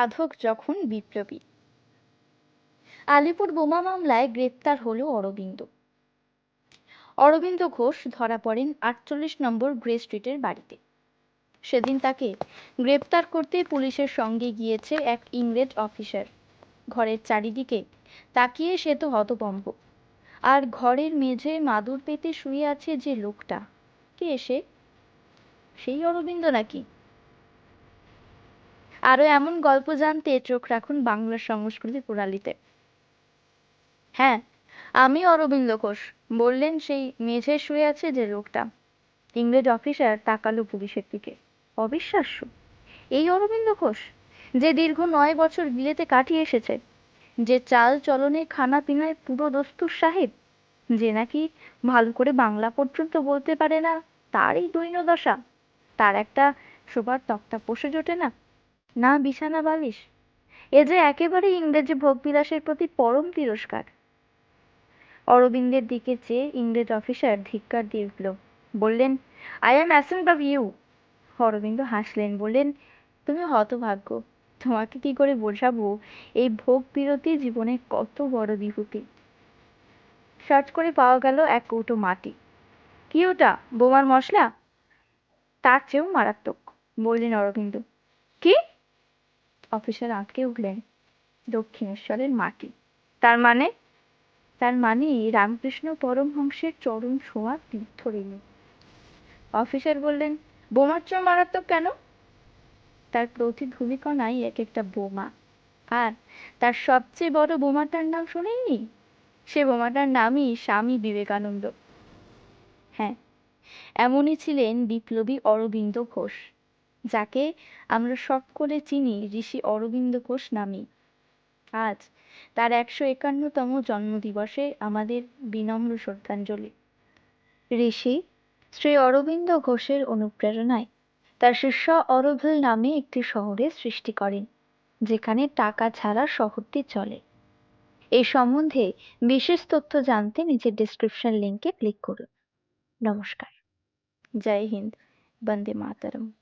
সাধক যখন বিপ্লবী। আলিপুর বোমা মামলায় গ্রেপ্তার হলো অরবিন্দ। অরবিন্দ ঘোষ ধরা পড়েন আটচল্লিশ নম্বর গ্রে স্ট্রিটের বাড়িতে। সেদিন তাকে গ্রেপ্তার করতে পুলিশের সঙ্গে গিয়েছে এক ইংরেজ অফিসার। ঘরের চারিদিকে তাকিয়ে সে তো হতভম্ব। আর ঘরের মেঝে মাদুর পেতে শুয়ে আছে যে লোকটা, কে সে? সেই অরবিন্দ নাকি? আরও এমন গল্প জানতে চোখ রাখুন বাংলা সংস্কৃতি প্রণালীতে। হ্যাঁ আমি অরবিন্দ ঘোষ। বললেন সেই মেঝে শুয়ে আছে যে লোকটা। ইংরেজ অফিসার তাকালো পুলিশের দিকে। অবিশ্বাস্য। এই অরবিন্দ ঘোষ, যে দীর্ঘ নয় বছর বিলেতে কাটিয়ে এসেছে, যে চাল চলনে খানা পিনায় পুরো দস্তুর সাহেব, যে নাকি ভালো করে বাংলা পর্যন্ত বলতে পারে না, তারই দৈন্যদশা। তার একটা শোবার তক্তা পোষে জোটে না। না, বিছানা বালিশ। এ যে একেবারে ইংরেজি ভোগবিলাসের প্রতি পরম তিরস্কার। অরবিন্দের দিকে চেয়ে ইংরেজ অফিসার ধিক্কার দিয়ে উঠল, বললেন I am ascent of you Aurobindo হাসলেন, বললেন, তুমি হতভাগ্য। তোমাকে কি করে বোঝাবো? এই ভোগ বিরতি জীবনে কত বড় বিভূতি। সার্চ করে পাওয়া গেল এক কৌটো মাটি। কি ওটা? বোমার মশলা? তার চেয়েও মারাত্মক, বললেন অরবিন্দ। কি? অফিসার আঁতকে উঠলেন দক্ষিণেশ্বরের মাটি। তার মানে? তার মানে রামকৃষ্ণ পরমহংসের চরণ ছোঁয়া তীর্থ তীর্থরেণু অফিসার বললেন, বোমার চেয়েও মারাত্মক কেন? তার প্রতি ধূলিকণাই এক একটা বোমা। আর তার সবচেয়ে বড় বোমাটার নাম শোনেননি? সে বোমাটার নামই স্বামী বিবেকানন্দ। হ্যাঁ এমনই ছিলেন বিপ্লবী অরবিন্দ ঘোষ। যাকে আমরা সকলে চিনি, ঋষি অরবিন্দ ঘোষ নামে। আজ তার একশো একান্নতম জন্মদিবসে আমাদের বিনম্র শ্রদ্ধাঞ্জলি। ঋষি শ্রী অরবিন্দ ঘোষের অনুপ্রেরণায় তার শিষ্য অরোভিল নামে একটি শহরের সৃষ্টি করেন, যেখানে টাকা ছাড়া শহরটি চলে। এই সম্বন্ধে বিশেষ তথ্য জানতে নিচের ডিসক্রিপশন লিঙ্কে ক্লিক করুন। নমস্কার। জয় হিন্দ, বন্দে মাতরম।